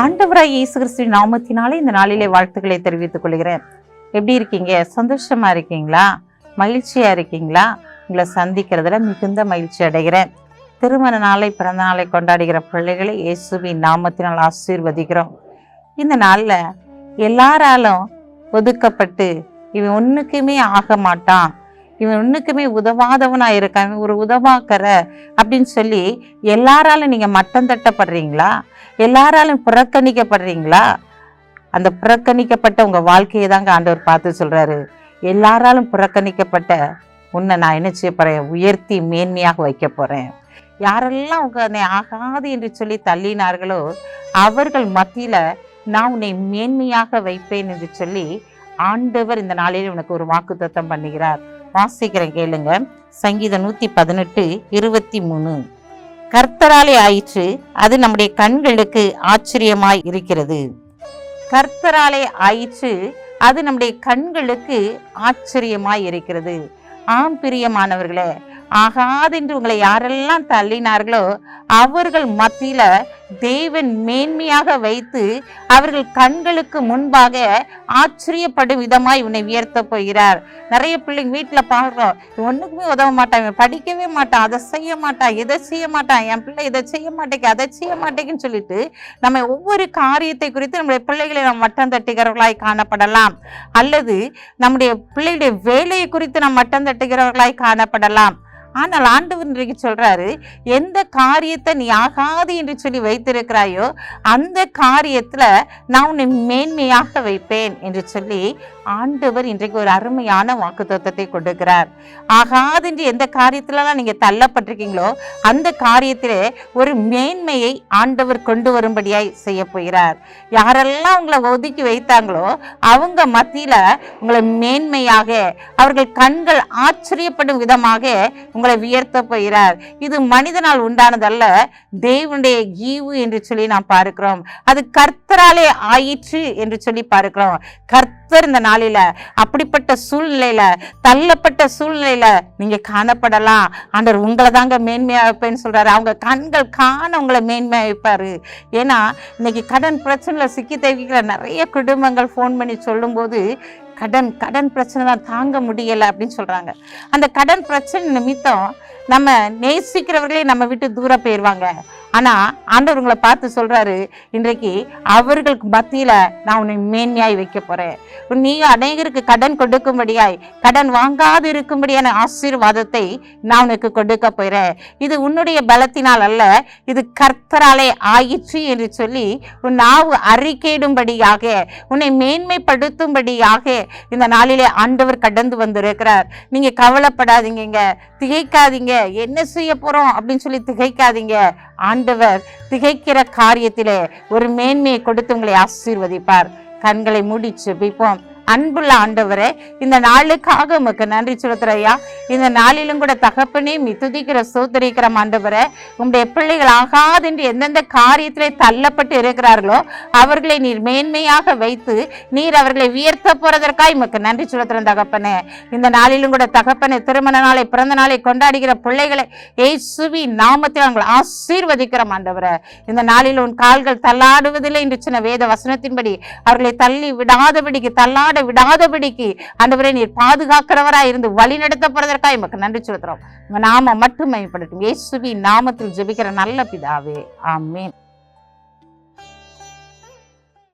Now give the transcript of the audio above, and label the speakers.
Speaker 1: ஆண்டவராய் இயேசு கிறிஸ்துவின் நாமத்தினாலே இந்த நாளிலே வாழ்த்துக்களை தெரிவித்துக் கொள்கிறேன். எப்படி இருக்கீங்க? சந்தோஷமா இருக்கீங்களா? மகிழ்ச்சியா இருக்கீங்களா? உங்களை சந்திக்கிறதுல மிகுந்த மகிழ்ச்சி அடைகிறேன். திருமண நாளை பிறந்த நாளை கொண்டாடுகிற பிள்ளைகளை இயேசுவின் நாமத்தினால் ஆசீர்வதிக்கிறோம். இந்த நாளில் எல்லாராலும் ஒதுக்கப்பட்டு இவன் ஒன்றுக்குமே ஆக மாட்டான். இவன் ஒன்றுக்குமே உதவாதவனா இருக்கான் ஒரு உதவாக்கற அப்படின்னு சொல்லி எல்லாராலும் நீங்கள் மட்டம் தட்டப்படுறீங்களா? எல்லாராலும் புறக்கணிக்கப்படுறீங்களா? அந்த புறக்கணிக்கப்பட்ட உங்கள் வாழ்க்கையை தாங்க ஆண்டவர் பார்த்து சொல்கிறாரு எல்லாராலும் புறக்கணிக்கப்பட்ட உன்னை நான் என்ன செய்ய போகிறேன் உயர்த்தி மேன்மையாக வைக்க போகிறேன் யாரெல்லாம் உன்னை ஆகாது என்று சொல்லி தள்ளினார்களோ அவர்கள் மத்தியில் நான் உன்னை மேன்மையாக வைப்பேன் என்று சொல்லி ஆண்டவர் இந்த நாளில் உனக்கு ஒரு வாக்குத்தத்தம் பண்ணுகிறார். வாசிக்கிறேன் கேளுங்க. சங்கீதம் நூற்றி பதினெட்டு இருபத்தி மூணு கர்த்தராலே ஆயிற்று அது நம்முடைய கண்களுக்கு ஆச்சரியமாய் இருக்கிறது. கர்த்தராலே ஆயிற்று அது நம்முடைய கண்களுக்கு ஆச்சரியமாய் இருக்கிறது. ஆம் பிரியமானவர்களே ஆகாதென்று உங்களை யாரெல்லாம் தள்ளினார்களோ அவர்கள் மத்தியில தேவன் மேன்மையாக வைத்து அவர்கள் கண்களுக்கு முன்பாக ஆச்சரியப்படும் விதமாய் இவனை உயர்த்த போகிறார். நிறைய பிள்ளைங்க வீட்டில் பார்க்குறோம் ஒன்றுக்குமே உதவ மாட்டான் இவன் படிக்கவே மாட்டான் அதை செய்ய மாட்டான் இதை செய்ய மாட்டான் என் பிள்ளை இதை செய்ய மாட்டேங்க அதை செய்ய மாட்டேங்குன்னு சொல்லிட்டு நம்ம ஒவ்வொரு காரியத்தை குறித்து நம்முடைய பிள்ளைகளை நாம் மட்டம் தட்டுகிறவர்களாய் காணப்படலாம். அல்லது நம்முடைய பிள்ளைகளுடைய வேலையை குறித்து நாம் மட்டம் தட்டுகிறவர்களாய் காணப்படலாம். ஆனால் ஆண்டவர் இன்றைக்கு சொல்றாரு எந்த காரியத்தை நீ ஆகாது என்று சொல்லி வைத்திருக்கிறாயோ அந்த காரியத்துல நான் உன்னை மேன்மையாக வைப்பேன் என்று சொல்லி ஆண்டவர் இன்றைக்கு ஒரு அருமையான வாக்குத்தத்தத்தை கொடுக்கிறார். ஆகாது என்று எந்த காரியத்திலலாம் நீங்க தள்ளப்பட்டிருக்கீங்களோ அந்த காரியத்திலே ஒரு மேன்மையை ஆண்டவர் கொண்டு வரும்படியாய் செய்ய போகிறார். யாரெல்லாம் உங்களை ஒதுக்கி வைத்தாங்களோ அவங்க மத்தியில உங்களை மேன்மையாக அவர்கள் கண்கள் ஆச்சரியப்படும் விதமாக உங்களை வியர்த்த போகிறார். இது மனிதனால் உண்டானதல்ல தேவனுடைய ஈவு என்று சொல்லி நாம் பார்க்கிறோம். அது கர்த்தராலே ஆயிற்று என்று சொல்லி பார்க்கிறோம். கர்த்தர் இந்த நாளில அப்படிப்பட்ட சூழ்நிலையில தள்ளப்பட்ட சூழ்நிலையில நீங்க காணப்படலாம். ஆண்டவர் உங்களை தாங்க மேன்மையா வைப்பேன்னு சொல்றாரு. அவங்க கண்கள் காண உங்களை மேன்மையா வைப்பாரு ஏன்னா இன்னைக்கு கடன் பிரச்சனையில சிக்கி தவிக்கிற நிறைய குடும்பங்கள் ஃபோன் பண்ணி சொல்லும்போது கடன் கடன் பிரச்சனை தான் தாங்க முடியலை அப்படின்னு சொல்கிறாங்க அந்த கடன் பிரச்சனை நிமித்தம் நம்ம நேசிக்கிறவர்களே நம்ம விட்டு தூரம் போயிடுவாங்க ஆனால் ஆண்டவர்களை பார்த்து சொல்கிறாரு இன்றைக்கு அவர்களுக்கு மத்தியில் நான் உன்னை மேன்மையாய் வைக்க போகிறேன் நீ அநேகருக்கு கடன் கொடுக்கும்படியாய் கடன் வாங்காது இருக்கும்படியான ஆசீர்வாதத்தை நான் உனக்கு கொடுக்க போகிறேன் இது உன்னுடைய பலத்தினால் அல்ல இது கர்த்தராலே ஆயிற்று என்று சொல்லி உன் நாவு அறிக்கையிடும்படியாக உன்னை மேன்மைப்படுத்தும்படியாக இந்த நாளிலே ஆண்டவர் கடந்து வந்திருக்கிறார். நீங்கள் கவலைப்படாதீங்க திகைக்காதீங்க என்ன செய்ய போகிறோம் அப்படின்னு சொல்லி திகைக்காதீங்க. ஆண்டவர் திகைக்கிற காரியத்திலே ஒரு மேன்மையை கொடுத்து உங்களை ஆசீர்வதிப்பார். கண்களை மூடி செபிப்போம் அன்புள்ள ஆண்டவரே இந்த நாளுக்காக உமக்கு நன்றி செலுத்துறையா இந்த நாளிலும் கூட தகப்பனே மித்துதிக்கிற சோதரிக்கிற ஆண்டவரே உங்களுடைய பிள்ளைகள் ஆகாதென்று எந்தெந்த காரியத்திலே தள்ளப்பட்டு இருக்கிறார்களோ அவர்களை நீர் மேன்மையாக வைத்து நீர் அவர்களை உயர்த்த போறதற்காக உமக்கு நன்றி செலுத்துறேன் தகப்பனே. இந்த நாளிலும் கூட தகப்பனே திருமண நாளை பிறந்த நாளை கொண்டாடுகிற பிள்ளைகளை ஏசுவி நாமத்தில் அவங்களை ஆசீர்வதிக்கிறோம் ஆண்டவரே. இந்த நாளில் உன் கால்கள் தள்ளாடுவதில்லை என்று சின்ன வேத வசனத்தின்படி அவர்களை தள்ளி விடாதபடிக்கு தள்ளாட விடாதபடிக்கு ஆண்டவரே நீர் பாதுகாக்கிறவராய் இருந்து வழி நடத்தப்படுறதற்காக எமக்கு நன்றி செலுத்துறோம் நாம மட்டும் மேம்படுத்தும். இயேசுவி நாமத்தில் ஜெபிக்கிற நல்ல பிதாவே. ஆமென்.